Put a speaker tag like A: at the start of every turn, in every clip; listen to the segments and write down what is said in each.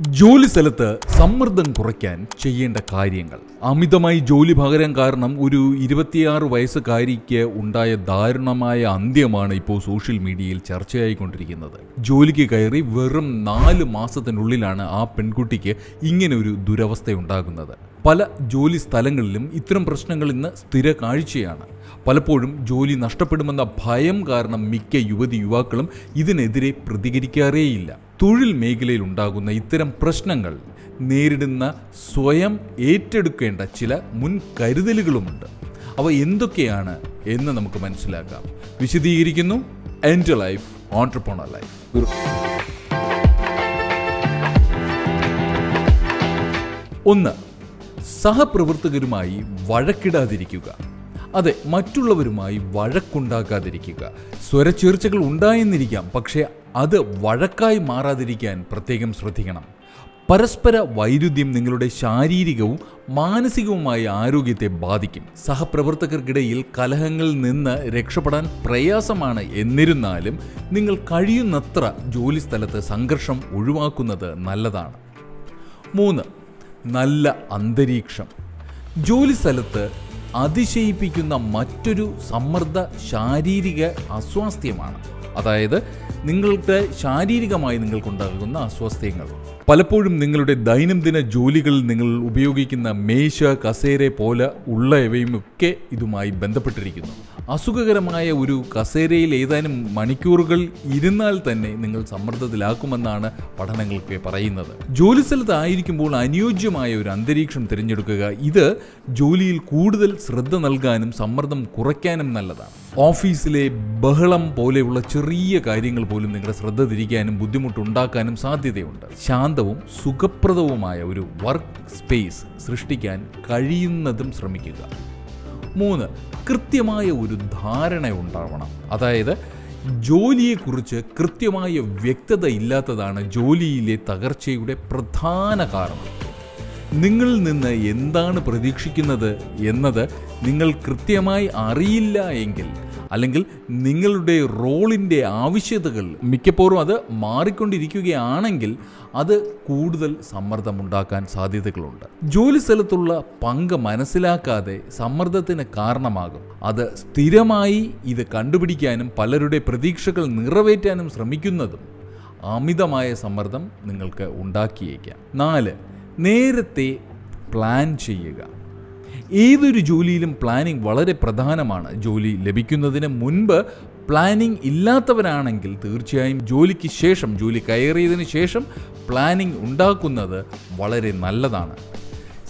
A: ജോലി സ്ഥലത്ത് സമ്മർദ്ദം കുറയ്ക്കാൻ ചെയ്യേണ്ട കാര്യങ്ങൾ. അമിതമായി ജോലി പകരം കാരണം ഒരു ഇരുപത്തിയാറ് വയസ്സുകാരിക്ക് ഉണ്ടായ ദാരുണമായ അന്ത്യമാണ് ഇപ്പോൾ സോഷ്യൽ മീഡിയയിൽ ചർച്ചയായിക്കൊണ്ടിരിക്കുന്നത്. ജോലിക്ക് കയറി വെറും നാല് മാസത്തിനുള്ളിലാണ് ആ പെൺകുട്ടിക്ക് ഇങ്ങനെ ഒരു ദുരവസ്ഥയുണ്ടാകുന്നത്. പല ജോലി സ്ഥലങ്ങളിലും ഇത്തരം പ്രശ്നങ്ങൾ ഇന്ന് സ്ഥിര കാഴ്ചയാണ്. പലപ്പോഴും ജോലി നഷ്ടപ്പെടുമെന്ന ഭയം കാരണം മിക്ക യുവതി യുവാക്കളും ഇതിനെതിരെ പ്രതികരിക്കാറേയില്ല. തൊഴിൽ മേഖലയിൽ ഉണ്ടാകുന്ന ഇത്തരം പ്രശ്നങ്ങൾ നേരിടുന്ന സ്വയം ഏറ്റെടുക്കേണ്ട ചില മുൻകരുതലുകളുമുണ്ട്. അവ എന്തൊക്കെയാണ് എന്ന് നമുക്ക് മനസ്സിലാക്കാം. വിശദീകരിക്കുന്നു എന്റെ ലൈഫ് ഓൺട്രപ്രണർ ലൈഫ് ഒന്ന് സഹപ്രവർത്തകരുമായി വഴക്കിടാതിരിക്കുക. അതെ മറ്റുള്ളവരുമായി വഴക്കുണ്ടാക്കാതിരിക്കുക സ്വരച്ചേർച്ചകൾ ഉണ്ടായെന്നിരിക്കാം പക്ഷേ അത് വഴക്കായി മാറാതിരിക്കാൻ പ്രത്യേകം ശ്രദ്ധിക്കണം. പരസ്പര വൈരുദ്ധ്യം നിങ്ങളുടെ ശാരീരികവും മാനസികവുമായ ആരോഗ്യത്തെ ബാധിക്കും. സഹപ്രവർത്തകർക്കിടയിൽ കലഹങ്ങളിൽ നിന്ന് രക്ഷപ്പെടാൻ പ്രയാസമാണ് എന്നിരുന്നാലും നിങ്ങൾ കഴിയുന്നത്ര ജോലിസ്ഥലത്ത് സംഘർഷം ഒഴിവാക്കുന്നത് നല്ലതാണ്. മൂന്ന് നല്ല അന്തരീക്ഷം. ജോലി സ്ഥലത്ത് അതിശയിപ്പിക്കുന്ന മറ്റൊരു സമ്മർദ്ദ ശാരീരിക അസ്വാസ്ഥ്യമാണ്. അതായത് നിങ്ങളുടെ ശാരീരികമായി നിങ്ങൾക്കുണ്ടാകുന്ന അസ്വാസ്ഥ്യങ്ങൾ പലപ്പോഴും നിങ്ങളുടെ ദൈനംദിന ജോലികളിൽ നിങ്ങൾ ഉപയോഗിക്കുന്ന മേശ കസേര പോലെ ഉള്ളവയുമൊക്കെ ഇതുമായി ബന്ധപ്പെട്ടിരിക്കുന്നു. അസുഖകരമായ ഒരു കസേരയിൽ ഏതാനും മണിക്കൂറുകൾ ഇരുന്നാൽ തന്നെ നിങ്ങൾ സമ്മർദ്ദത്തിലാക്കുമെന്നാണ് പഠനങ്ങൾക്ക് പറയുന്നത്. ജോലി സ്ഥലത്ത് ആയിരിക്കുമ്പോൾ അനുയോജ്യമായ ഒരു അന്തരീക്ഷം തിരഞ്ഞെടുക്കുക ഇത് ജോലിയിൽ കൂടുതൽ ശ്രദ്ധ നൽകാനും സമ്മർദ്ദം കുറയ്ക്കാനും നല്ലതാണ്. ഓഫീസിലെ ബഹളം പോലെയുള്ള ചെറിയ കാര്യങ്ങൾ പോലും നിങ്ങളുടെ ശ്രദ്ധ തിരിക്കാനും ബുദ്ധിമുട്ടുണ്ടാക്കാനും സാധ്യതയുണ്ട്. ശാന്തവും സുഖപ്രദവുമായ ഒരു വർക്ക് സ്പേസ് സൃഷ്ടിക്കാൻ കഴിയുന്നതും ശ്രമിക്കുക. മൂന്ന് കൃത്യമായ ഒരു ധാരണ ഉണ്ടാവണം. അതായത് ജോലിയെക്കുറിച്ച് കൃത്യമായ വ്യക്തത ഇല്ലാത്തതാണ് ജോലിയിലെ തകർച്ചയുടെ പ്രധാന കാരണം. നിങ്ങളിൽ നിന്ന് എന്താണ് പ്രതീക്ഷിക്കുന്നത് എന്നത് നിങ്ങൾ കൃത്യമായി അറിയില്ല എങ്കിൽ അല്ലെങ്കിൽ നിങ്ങളുടെ റോളിന്റെ ആവശ്യതകൾ മിക്കപ്പോഴും അത് മാറിക്കൊണ്ടിരിക്കുകയാണെങ്കിൽ അത് കൂടുതൽ സമ്മർദ്ദമുണ്ടാക്കാൻ സാധ്യതകളുണ്ട്. ജോലി സ്ഥലത്തുള്ള പങ്ക് മനസ്സിലാക്കാതെ സമ്മർദ്ദത്തിന് കാരണമാകും. അത് സ്ഥിരമായി ഇത് കണ്ടുപിടിക്കാനും പലരുടെ പ്രതീക്ഷകൾ നിറവേറ്റാനും ശ്രമിക്കുന്നതും അമിതമായ സമ്മർദ്ദം നിങ്ങൾക്ക് ഉണ്ടാക്കിയേക്കാം. നാല് നേരത്തെ പ്ലാൻ ചെയ്യുക. ഏതൊരു ജോലിയിലും പ്ലാനിംഗ് വളരെ പ്രധാനമാണ്. ജോലി ലഭിക്കുന്നതിന് മുൻപ് പ്ലാനിംഗ് ഇല്ലാത്തവരാണെങ്കിൽ തീർച്ചയായും ജോലിക്ക് ശേഷം ജോലി കയറിയതിന് ശേഷം പ്ലാനിംഗ് ഉണ്ടാക്കുന്നത് വളരെ നല്ലതാണ്.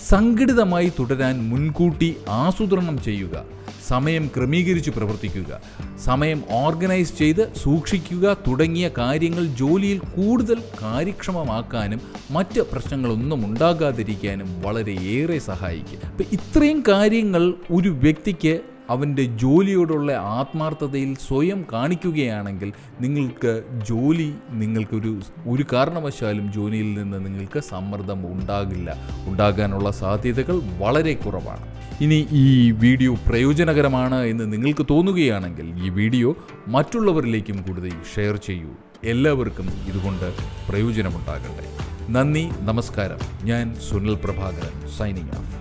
A: സംഘടിതമായി തുടരാൻ മുൻകൂട്ടി ആസൂത്രണം ചെയ്യുക. സമയം ക്രമീകരിച്ച് പ്രവർത്തിക്കുക. സമയം ഓർഗനൈസ് ചെയ്ത് സൂക്ഷിക്കുക തുടങ്ങിയ കാര്യങ്ങൾ ജോലിയിൽ കൂടുതൽ കാര്യക്ഷമമാക്കാനും മറ്റ് പ്രശ്നങ്ങളൊന്നും ഉണ്ടാകാതിരിക്കാനും വളരെയേറെ സഹായിക്കും. അപ്പം ഇത്രയും കാര്യങ്ങൾ ഒരു വ്യക്തിക്ക് അവന്റെ ജോലിയോടുള്ള ആത്മാർത്ഥതയിൽ സ്വയം കാണിക്കുകയാണെങ്കിൽ നിങ്ങൾക്ക് ജോലി നിങ്ങൾക്കൊരു ഒരു കാരണവശാലും ജോലിയിൽ നിന്ന് നിങ്ങൾക്ക് സമ്മർദ്ദം ഉണ്ടാകില്ല. ഉണ്ടാകാനുള്ള സാധ്യതകൾ വളരെ കുറവാണ്. ഇനി ഈ വീഡിയോ പ്രയോജനകരമാണ് എന്ന് നിങ്ങൾക്ക് തോന്നുകയാണെങ്കിൽ ഈ വീഡിയോ മറ്റുള്ളവരിലേക്കും കൂടുതൽ ഷെയർ ചെയ്യൂ. എല്ലാവർക്കും ഇതുകൊണ്ട് പ്രയോജനമുണ്ടാകട്ടെ. നന്ദി നമസ്കാരം. ഞാൻ സുനിൽ പ്രഭാകരൻ സൈനിങ് ഓഫ്